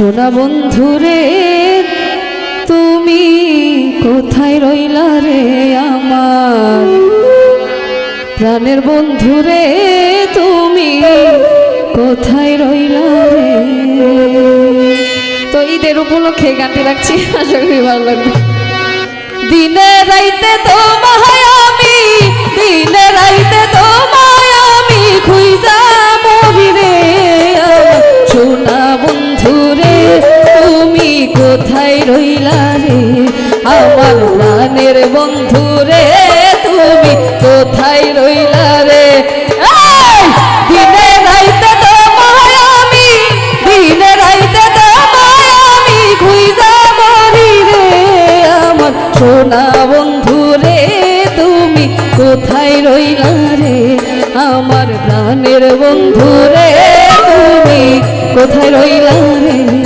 সোনা বন্ধুরে, তুমি কোথায় রইলা রে আমার? প্রাণের বন্ধুরে, তুমি কোথায় রইলা রে? তো ঈদের উপলক্ষে গানটি রাখছি, আশা করি ভালো লাগবে। দিনে রাইতে তোমায় আমি, দিনে রাইতে তোমায় আমি খুইজা প্রাণের বন্ধু রে, তুমি কোথায় রইলা রে! দিনে রাইতে তোমায় আমি, দিনে রাইতে আমি খুইজা মরি রে। আমার সোনা বন্ধু রে, তুমি কোথায় রইলা রে? আমার প্রাণের বন্ধু রে, তুমি কোথায় রইলা রে?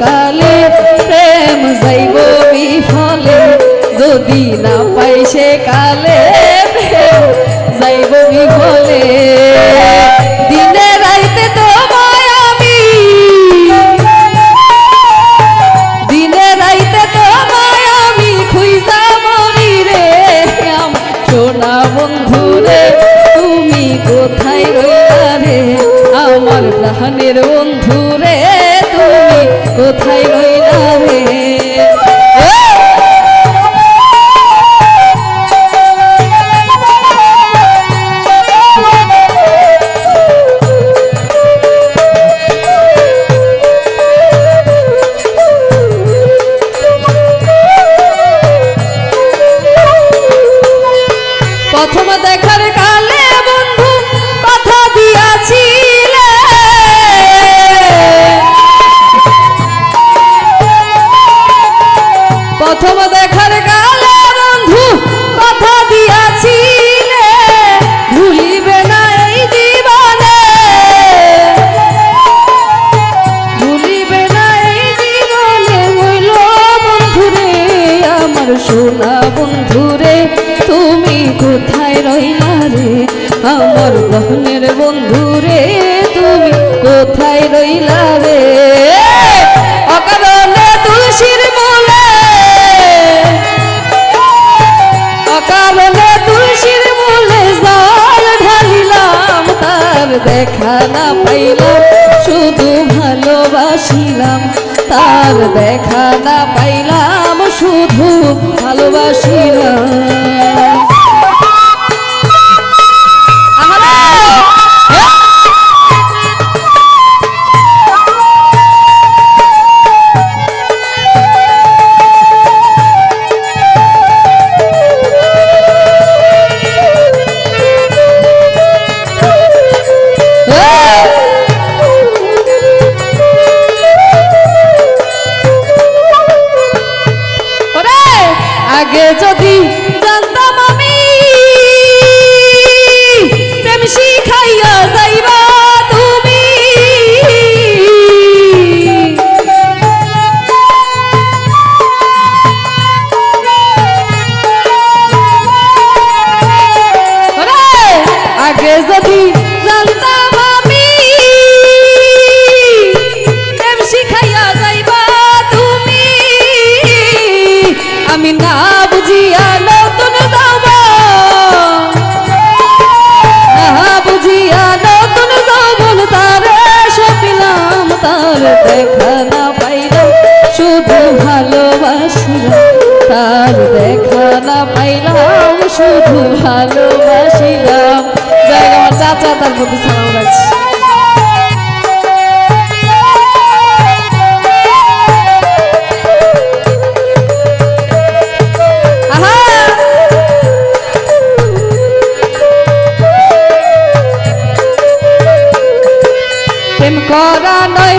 কালে প্রেম যাইব বিফলে। যদি না পাই কালে প্রেম যাইব বিফলে। দিনে রাইতে তোমায় আমি। দিনে রাইতে তোমায় আমি খুইজা মরি রে, তুমি কোথায় রইলা রে? আমার প্রাণের বন্ধু প্রথম দেখার কালে রইলা রে আমার বহনের বন্ধুরে তুমি কোথায় রইলা রে অকারণে তুলসীর মূলে অকারণে তুলসীর মূলে জল ঢালিলাম, তার দেখা না পাইলাম, শুধু ভালোবাসিলাম, তার দেখা না পাইলাম, শুধু ভালোবাসিলাম। আগে যদি প্রতি সালাম আহা প্রেম করা নয়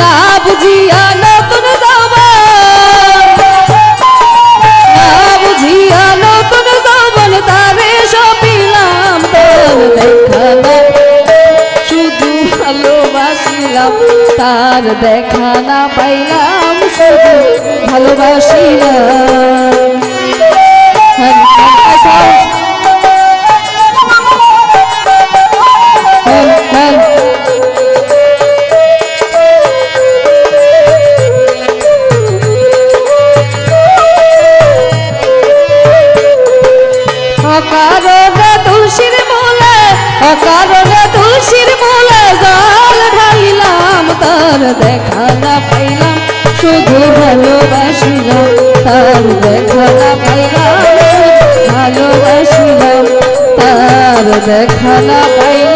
না বুঝিয়া নতুন যাবা না। বুঝিয়া নতুন যৌবন তারে সপিলাম তোর দেখা না শুধু ভালোবাসিলাম, তার দেখা না পাইলাম শুধু ভালোবাসিলাম। দেখা না পাইলাম ভালোবাসিলাম তার দেখা না পাইলাম।